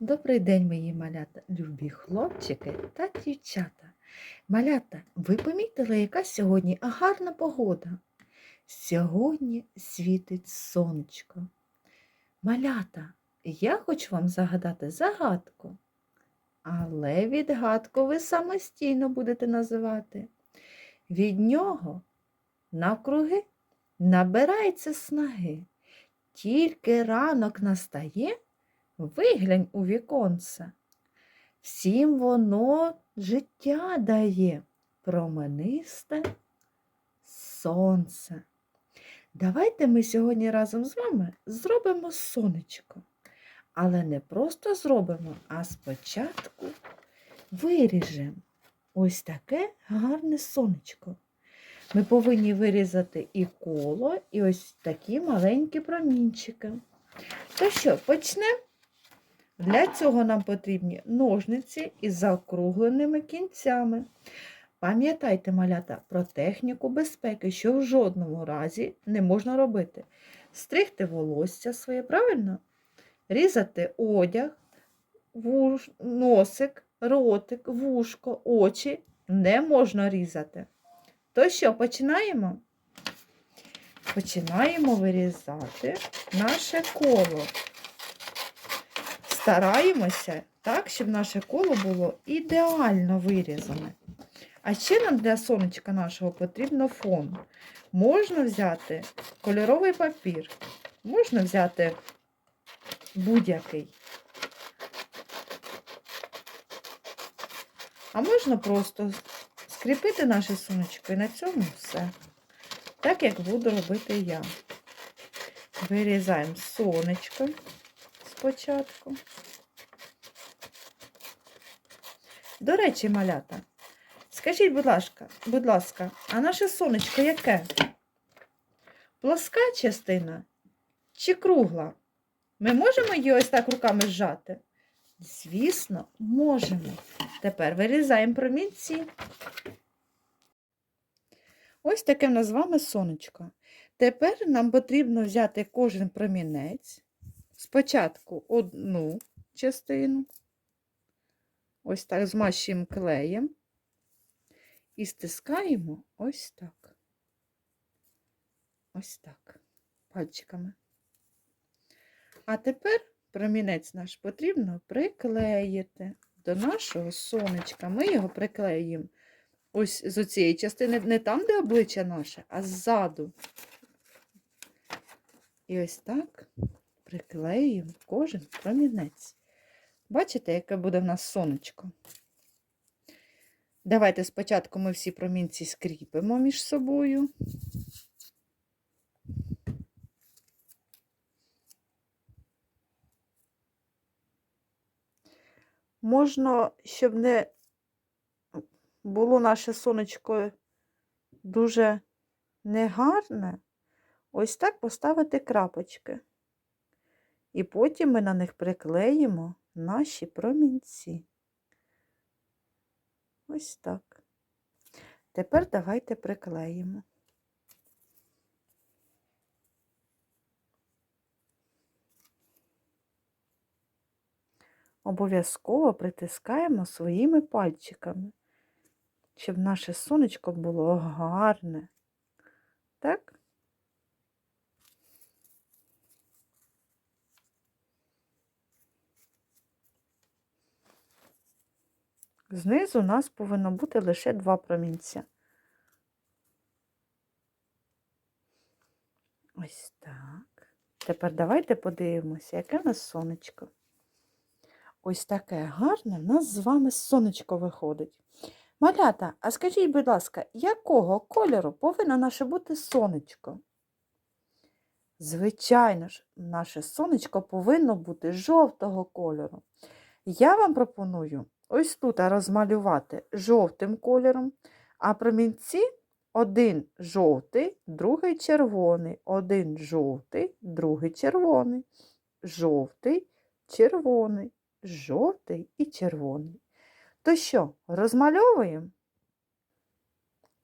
Добрий день, мої малята, любі хлопчики та дівчата. Малята, ви помітили, яка сьогодні гарна погода? Сьогодні світить сонечко. Малята, я хочу вам загадати загадку, але відгадку ви самостійно будете називати. Від нього навкруги набирається снаги. Тільки ранок настає, Виглянь у віконце. Всім воно життя дає, променисте сонце. Давайте ми сьогодні разом з вами зробимо сонечко. Але не просто зробимо, а спочатку виріжемо ось таке гарне сонечко. Ми повинні вирізати і коло, і ось такі маленькі промінчики. То що, почнемо? Для цього нам потрібні ножниці із заокругленими кінцями. Пам'ятайте, малята, про техніку безпеки, що в жодному разі не можна робити. Стригти волосся своє, правильно? Різати одяг, вуш, носик, ротик, вушко, очі не можна різати. То що, починаємо? Починаємо вирізати наше коло стараємося так, щоб наше коло було ідеально вирізане. А ще нам для сонечка нашого потрібно фон. Можна взяти кольоровий папір, можна взяти будь-який. А можна просто скріпити наше сонечко і на цьому все. Так, як буду робити я. Вирізаємо сонечко спочатку. До речі, малята, скажіть, будь ласка, будь ласка, а наше сонечко яке? Плоска частина чи кругла? Ми можемо її ось так руками зжати? Звісно, можемо. Тепер вирізаємо промінці. Ось таке в нас з вами сонечко. Тепер нам потрібно взяти кожен промінець. Спочатку одну частину, ось так змащуємо клеєм і стискаємо ось так. Ось так, пальчиками. А тепер промінець наш потрібно приклеїти до нашого сонечка. Ми його приклеїмо ось з цієї частини, не там, де обличчя наше, а ззаду. І ось так приклеюємо кожен промінець. Бачите, яке буде в нас сонечко? Давайте спочатку ми всі промінці скріпимо між собою. Можна, щоб не було наше сонечко дуже негарне, ось так поставити крапочки. І потім ми на них приклеїмо наші промінці. Ось так. Тепер давайте приклеїмо. Обов'язково притискаємо своїми пальчиками, щоб наше сонечко було гарне. Так? Знизу у нас повинно бути лише два промінця. Ось так. Тепер давайте подивимося, яке в нас сонечко. Ось таке гарне в нас з вами сонечко виходить. Малята, а скажіть, будь ласка, якого кольору повинно наше бути сонечко? Звичайно ж, наше сонечко повинно бути жовтого кольору. Я вам пропоную ось тут розмалювати жовтим кольором, а промінці один жовтий, другий червоний, один жовтий, другий червоний, жовтий, червоний, жовтий і червоний. То що, розмальовуємо?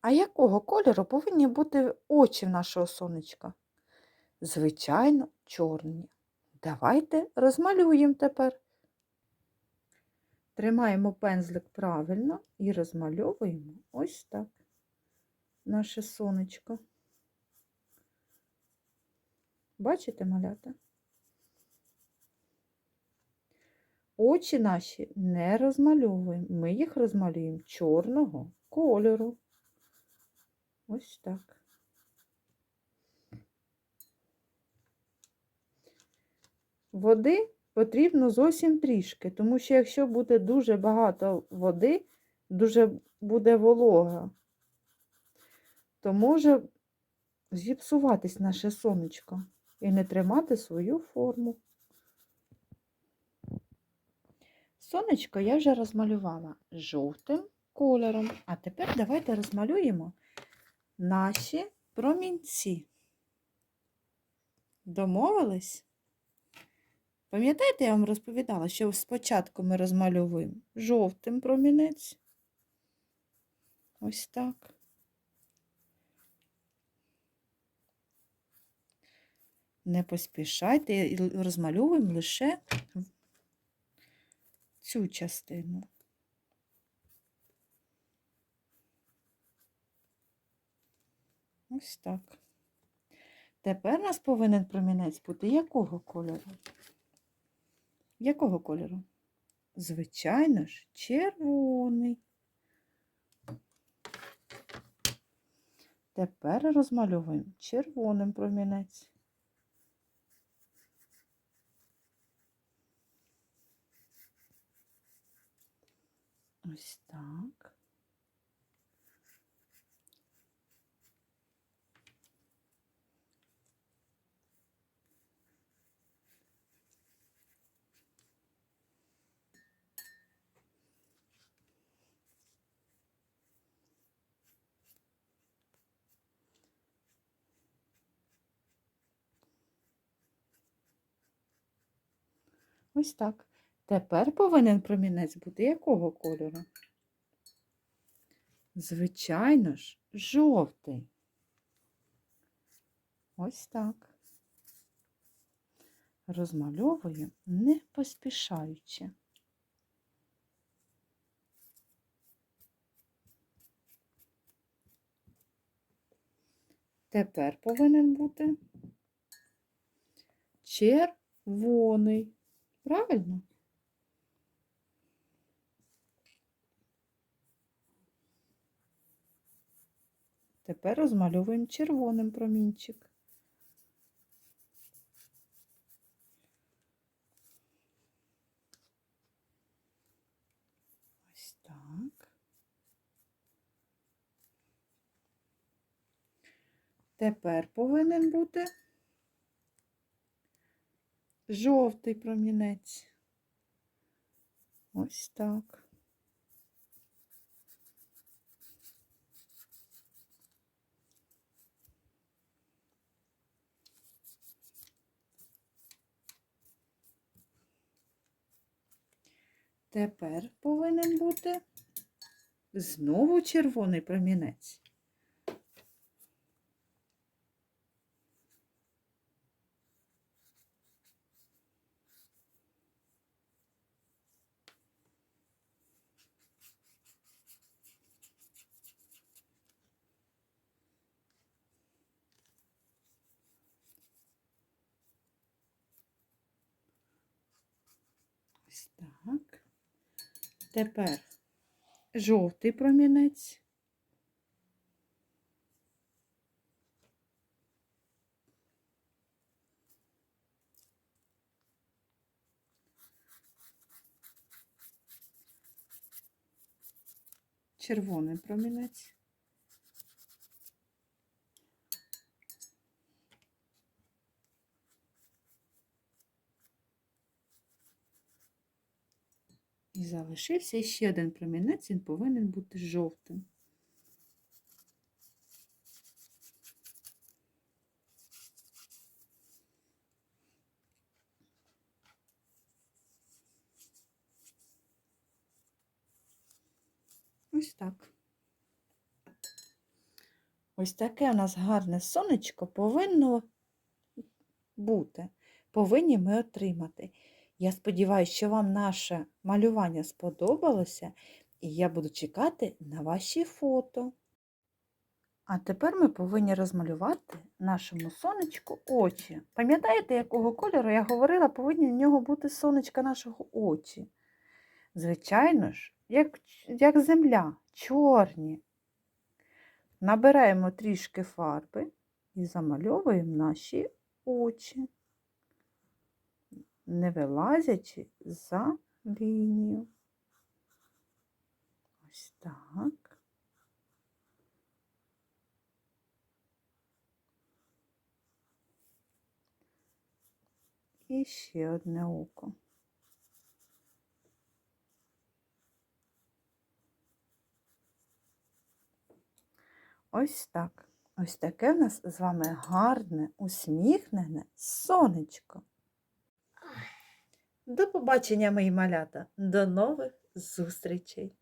А якого кольору повинні бути очі в нашого сонечка? Звичайно, чорні. Давайте розмалюємо тепер. Тримаємо пензлик правильно і розмальовуємо ось так наше сонечко. Бачите, малята? Очі наші не розмальовуємо, ми їх розмалюємо чорного кольору. Ось так. Води потрібно зовсім трішки, тому що якщо буде дуже багато води, дуже буде волога, то може зіпсуватись наше сонечко і не тримати свою форму. Сонечко я вже розмалювала жовтим кольором, а тепер давайте розмалюємо наші промінці. Домовились? Пам'ятаєте, я вам розповідала, що спочатку ми розмальовуємо жовтим промінець. Ось так. Не поспішайте і розмальовуємо лише цю частину. Ось так. Тепер у нас повинен промінець бути якого кольору? Якого кольору? Звичайно ж, червоний. Тепер розмальовуємо червоним промінець. Ось так. Ось так. Тепер повинен промінець бути якого кольору? Звичайно ж, жовтий. Ось так. Розмальовую не поспішаючи. Тепер повинен бути червоний. Правильно? Тепер розмальовуємо червоним промінчик. Ось так. Тепер повинен бути жовтий промінець. Ось так. Тепер повинен бути знову червоний промінець. Ось так. Тепер жовтий промінець. Червоний промінець. І залишився ще один промінець, він повинен бути жовтим. Ось так. Ось таке у нас гарне сонечко повинно бути. Повинні ми отримати. Я сподіваюся, що вам наше малювання сподобалося, і я буду чекати на ваші фото. А тепер ми повинні розмалювати нашому сонечку очі. Пам'ятаєте, якого кольору я говорила, повинні в нього бути сонечка нашого очі? Звичайно ж, як, як земля, чорні. Набираємо трішки фарби і замальовуємо наші очі, не вилазячи за лінію. Ось так. І ще одне око. Ось так. Ось таке в нас з вами гарне, усміхнене сонечко. До побачення, мої малята. До нових зустрічей!